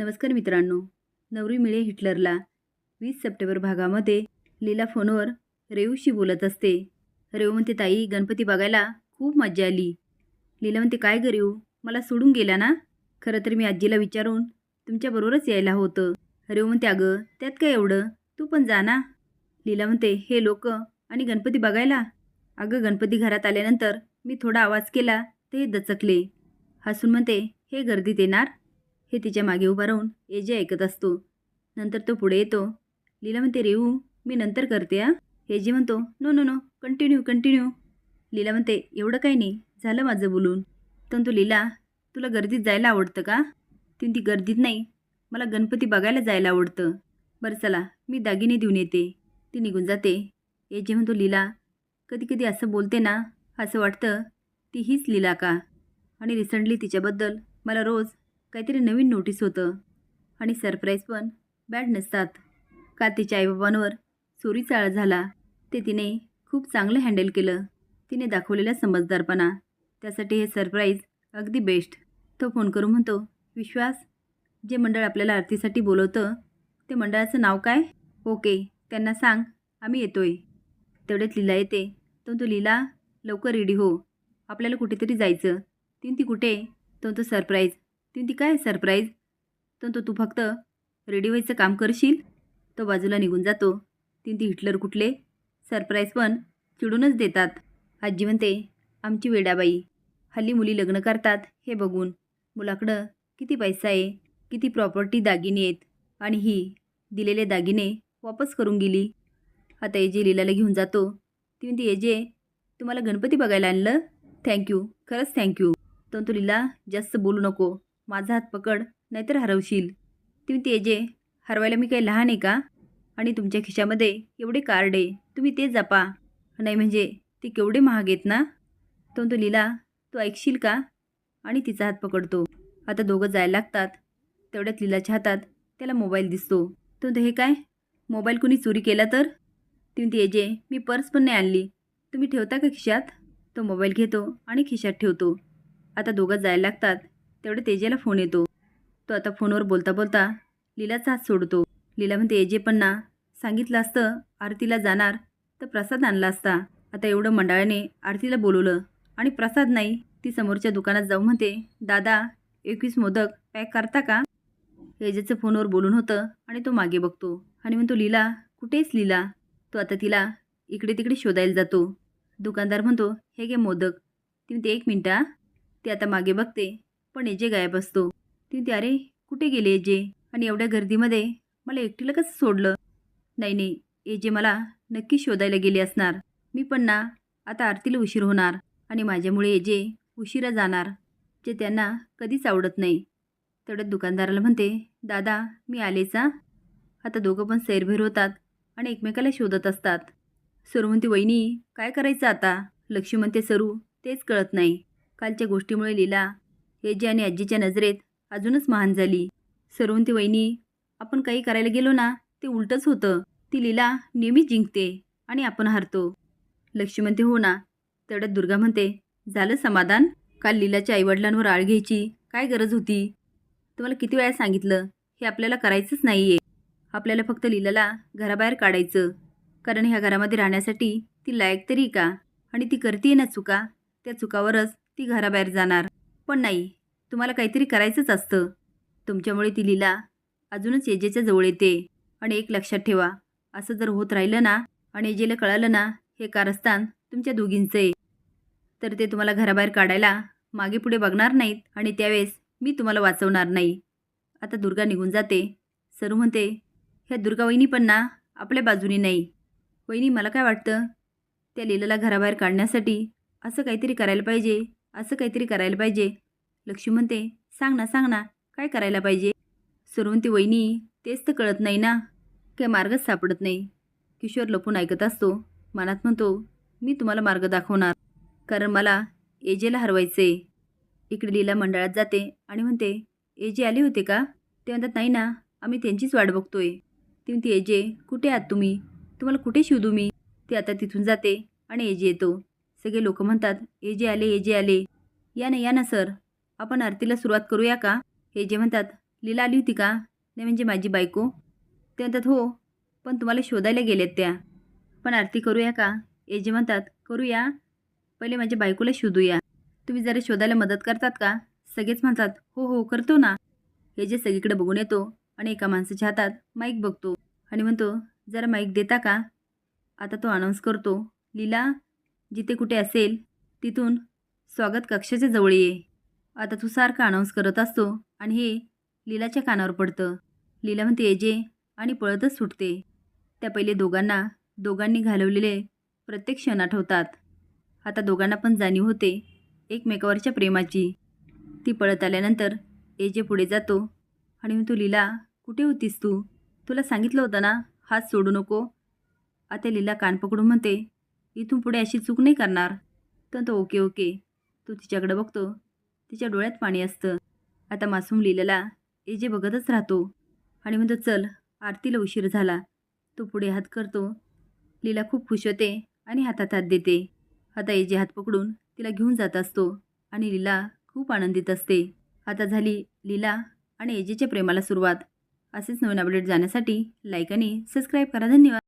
नमस्कार मित्रांनो. नवरी मिळे हिटलरला. वीस सप्टेंबर भागामध्ये लीला फोनवर रेऊशी बोलत असते. रेऊ म्हणते ताई गणपती बघायला खूप मजा आली. लीला म्हणते काय ग मला सोडून गेला ना? खरं तर मी आजीला विचारून तुमच्याबरोबरच यायला होतं. रेऊ म्हणते अगं त्यात काय एवढं? तू पण जा ना. लीला म्हणते हे लोक आणि गणपती बघायला? अगं गणपती घरात आल्यानंतर मी थोडा आवाज केला ते दचकले. हसून म्हणते हे गर्दीत येणार? हे तिच्यामागे उभा राहून एजे ऐकत असतो. नंतर तो पुढे येतो. लीला म्हणते रेऊ मी नंतर करते आ एजे म्हणतो no no no continue continue Leela म्हणते एवढं काही नाही झालं माझं बोलून. तंतू तो लीला तुला गर्दीत जायला आवडतं का? ती ती गर्दीत नाही मला गणपती बघायला जायला आवडतं. बरं चला मी दागिने देऊन येते. ती निघून जाते. एजे म्हणतो लीला कधी कधी असं बोलते ना असं वाटतं ती हीच लीला का? आणि रिसेंटली तिच्याबद्दल मला रोज काहीतरी नवीन नोटीस होतं. आणि सरप्राईज पण बॅड नसतात. का तिच्या आईबाबांवर चोरीचा आळ झाला. ते तिने खूप चांगलं हँडल केलं. तिने दाखवलेला समजदारपणा. त्यासाठी हे सरप्राईज अगदी बेस्ट तो फोन करून म्हणतो विश्वास जे मंडळ आपल्याला आरतीसाठी बोलवतं ते मंडळाचं नाव काय? ओके त्यांना सांग आम्ही येतोय. तेवढ्यात लीला येते. तो तो लीला लवकर रेडी हो. आपल्याला कुठेतरी जायचं. तीन ती कुठे? तो तो सरप्राईज ती ती काय सरप्राईज तर तो तू फक्त रेडी व्हायचं काम करशील? तो बाजूला निघून जातो. तीन ती हिटलर कुठले? सरप्राईज पण चिडूनच देतात. आजी म्हणते आमची वेडाबाई हल्ली मुली लग्न करतात. हे बघून मुलाकडं किती पैसा आहे किती प्रॉपर्टी दागिने आहेत आणि ही दिलेले दागिने वापस करून गेली. आता एजे लीलाला घेऊन जातो. ती म्हणते एजे तुम्हाला गणपती बघायला आणलं? थँक्यू खरंच थँक्यू तर तू लीला जास्त बोलू नको. माझा हात पकड नाहीतर हरवशील. ती ते एजे हरवायला मी काही लहान आहे का? आणि तुमच्या खिशामध्ये एवढे कार्ड आहे तुम्ही ते जपा. नाही म्हणजे ते केवढे महाग आहेत ना? तो तो लीला तू ऐकशील का? आणि तिचा हात पकडतो. आता दोघं जायला लागतात. तेवढ्यात लीलाच्या हातात त्याला मोबाईल दिसतो. तो हे काय? मोबाईल कुणी चोरी केला तर? ती म्हणते एजे मी पर्स पण नाही आणली. तुम्ही ठेवता का खिशात? तो मोबाईल घेतो आणि खिशात ठेवतो. आता दोघं जायला लागतात. तेवढे तेजेला फोन येतो. तो आता फोनवर बोलता बोलता लीलाचा हात सोडतो. लीला म्हणते एजे पण ना सांगितलं असतं आरतीला जाणार तर प्रसाद आणला असता. आता एवढं मंडळाने आरतीला बोलवलं आणि प्रसाद नाही ती समोरच्या दुकानात जाऊन म्हणते दादा एकवीस मोदक पॅक करता का? एजेचं फोनवर बोलून होतं आणि तो मागे बघतो आणि म्हणतो लीला कुठेच लीला? तो आता तिला इकडे तिकडे शोधायला जातो. दुकानदार म्हणतो हे घे मोदक. ती म्हणते एक मिनटं ती आता मागे बघते पण एजे गायब असतो. ती म्हणते अरे कुठे गेले एजे आणि एवढ्या गर्दीमध्ये मला एकटीला कसं सोडलं? नाही नाही एजे मला नक्की शोधायला गेले असणार. मी पण ना आता आरतीला उशीर होणार आणि माझ्यामुळे एजे उशिरा जाणार जे त्यांना कधीच आवडत नाही. तेवढ्यात दुकानदाराला म्हणते दादा मी आलेचा आता दोघं पण सैरभैर होतात आणि एकमेकाला शोधत असतात. सरू म्हणते वहिनी काय करायचं आता? लक्ष्मी म्हणते सरू तेच कळत नाही. कालच्या गोष्टीमुळे लीला एजे आणि आजीच्या नजरेत अजूनच महान झाली. सरवंती वहिनी आपण काही करायला गेलो ना ते उलटंच होतं. ती लीला नेहमी जिंकते आणि आपण हारतो. लक्ष्मी म्हणते हो ना. तेवढ्यात दुर्गा म्हणते झालं समाधान? काल लीलाच्या आईवडिलांवर आळ घ्यायची काय गरज होती? तुम्हाला किती वेळा सांगितलं हे आपल्याला करायचंच नाही आहे आपल्याला फक्त लीलाला घराबाहेर काढायचं. कारण ह्या घरामध्ये राहण्यासाठी ती लायक तरी का? आणि ती करते ना चुका? त्या चुकावरच ती घराबाहेर जाणार. पण नाही तुम्हाला काहीतरी करायचंच असतं. तुमच्यामुळे ती लीला अजूनच एजेच्या जवळ येते. आणि एक लक्षात ठेवा असं जर होत राहिलं ना आणि एजेला कळालं ना हे कारस्थान तुमच्या दोघींचं आहे तर ते तुम्हाला घराबाहेर काढायला मागे पुढे बघणार नाहीत आणि त्यावेळेस मी तुम्हाला वाचवणार नाही. आता दुर्गा निघून जाते. सरू म्हणते ह्या दुर्गा वहिनी पण ना आपल्या बाजूनी नाही. वहिनी मला काय वाटतं? त्या लीलाला घराबाहेर काढण्यासाठी असं काहीतरी करायला पाहिजे. असं काहीतरी करायला पाहिजे. लक्ष्मी म्हणते सांग ना सांग ना काय करायला पाहिजे? सुरवंती वहिनी तेच तर कळत नाही ना. काय मार्गच सापडत नाही. किशोर लपून ऐकत असतो. मनात म्हणतो मी तुम्हाला मार्ग दाखवणार. कारण मला एजेला हरवायचे इकडे लीला मंडळात जाते आणि म्हणते एजे आले होते का? ते म्हणतात नाही ना आम्ही त्यांचीच वाट बघतोय. ती म्हणते एजे कुठे आहात तुम्ही? तुम्हाला कुठे शिवदू मी ती आता तिथून जाते आणि एजे येतो. सगळे लोक म्हणतात एजे आले एजे आले. या ना या ना सर. आपण आरतीला सुरुवात करूया का? हे जे म्हणतात लीला आली होती का? नाही म्हणजे माझी बायको. ते म्हणतात हो पण तुम्हाला शोधायला गेलेत त्या. पण आरती करूया का? ए जे म्हणतात करूया. पहिले माझ्या बायकोला शोधूया. तुम्ही जरा शोधायला मदत करतात का? सगळेच म्हणतात हो हो करतो ना. हे जे सगळीकडे बघून येतो आणि एका माणसाच्या हातात माईक बघतो आणि म्हणतो जरा माईक देता का? आता तो अनाऊन्स करतो लीला जिथे कुठे असेल तिथून स्वागत कक्षाच्या जवळ ये. आता तू सारखा अनाऊन्स करत असतो आणि हे लीलाच्या कानावर पडतं. लीला म्हणते एजे आणि पळतच सुटते. त्या पहिले दोघांना दोघांनी घालवलेले प्रत्येक क्षण आठवतात आता दोघांना पण जाणीव होते एकमेकावरच्या प्रेमाची. ती पळत आल्यानंतर एजे पुढे जातो आणि म्हणतो लीला कुठे होतीस तू? तुला सांगितलं होतं ना हात सोडू नको. आता लीला कान पकडून म्हणते इथून पुढे अशी चूक नाही करणार. तर तो ओके ओके. तो तिच्याकडे बघतो. तिच्या डोळ्यात पाणी असतं. आता मासूम लीलाला एजे बघतच राहतो. आणि म्हणतो चल. आरतीला उशीर झाला. तो पुढे हात करतो. लीला खूप खुश होते आणि हातात हात देते. आता एजे हात पकडून तिला घेऊन जात असतो आणि लीला खूप आनंदित असते. आता झाली लीला आणि एजेच्या प्रेमाला सुरुवात. असेच नवीन अपडेट जाण्यासाठी लाईक आणि सबस्क्राईब करा. धन्यवाद.